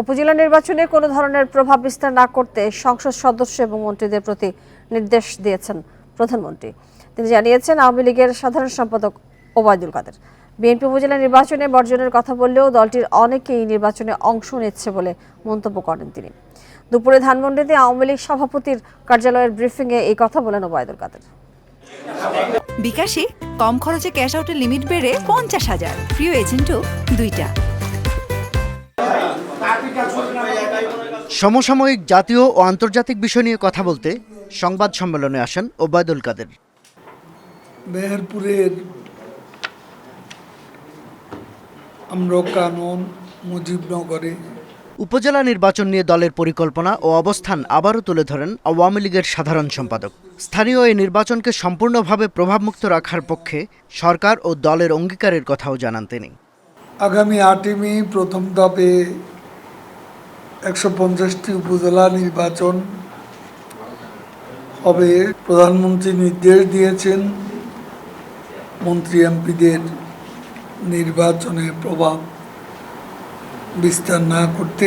উপজেলা নির্বাচনে কোনো ধরনের প্রভাব বিস্তার না করতে সংসদ সদস্য এবং মন্ত্রীদের প্রতি নির্দেশ দিয়েছেন প্রধানমন্ত্রী। তিনি জানিয়েছেন, আওয়ামী লীগের সাধারণ সম্পাদক ওবায়দুল কাদের। বিএনপি উপজেলা নির্বাচনে বর্জনের কথা বললেও দলটির অনেকেই নির্বাচনে অংশ নিচ্ছে বলে মন্তব্য করেন তিনি। দুপুরে ধানমন্ডিতে আওয়ামী লীগ সভাপতির কার্যালয়ের ব্রিফিংয়ে এই কথা বলেন ওবায়দুল কাদের। বিকাশে কম খরচে ক্যাশ আউটের লিমিট বেড়ে পঞ্চাশ হাজার। প্রিয় এজেন্টও দুইটা। সমসাময়িক জাতীয় ও আন্তর্জাতিক বিষয় নিয়ে কথা বলতে সংবাদ সম্মেলনে আসেন ওবায়দুল কাদের। মেহেরপুরের আম্রকানন মুজিবনগরে উপজেলা নির্বাচন নিয়ে দলের পরিকল্পনা ও অবস্থান আবারও তুলে ধরেন আওয়ামী লীগের সাধারণ সম্পাদক। স্থানীয় এই নির্বাচনকে সম্পূর্ণভাবে প্রভাবমুক্ত রাখার পক্ষে সরকার ও দলের অঙ্গীকারের কথাও জানান তিনি। আগামী আটই মে প্রথম ধাপে একশো পঞ্চাশটি উপজেলা নির্বাচন হবে। প্রধানমন্ত্রী নির্দেশ দিয়েছেন মন্ত্রী এমপিদের নির্বাচনে প্রভাব বিস্তার না করতে।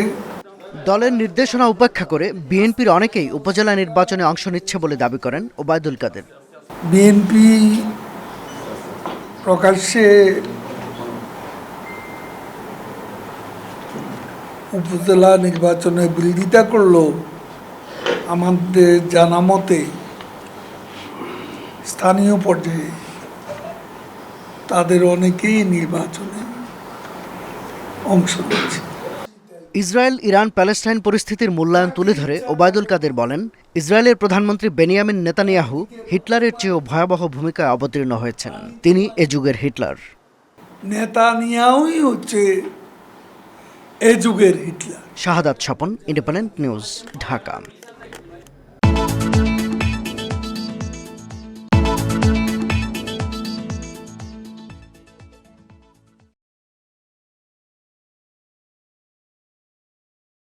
দলের নির্দেশনা উপেক্ষা করে বিএনপির অনেকেই উপজেলা নির্বাচনে অংশ নিচ্ছে বলে দাবি করেন ওবায়দুল কাদের। বিএনপি প্রকাশ্যে উপজেলা নির্বাচনে বিরোধিতা করল। আমাদের জানা মতে স্থানীয় পর্যায়ে তাদের অনেকেই নির্বাচনে অংশ নিচ্ছে। ইসরায়েল ইরান প্যালেস্টাইন পরিস্থিতির মূল্যায়ন তুলে ধরে ওবায়দুল কাদের বলেন ইসরায়েলের প্রধানমন্ত্রী বেনিয়ামিন নেতানিয়াহু হিটলারের চেয়েও ভয়াবহ ভূমিকায় অবতীর্ণ হয়েছেন। তিনি এ যুগের হিটলার। নেতানিয়াহুই হচ্ছে এ যুগের Hitler. Shahadat Swapan Independent News Dhaka.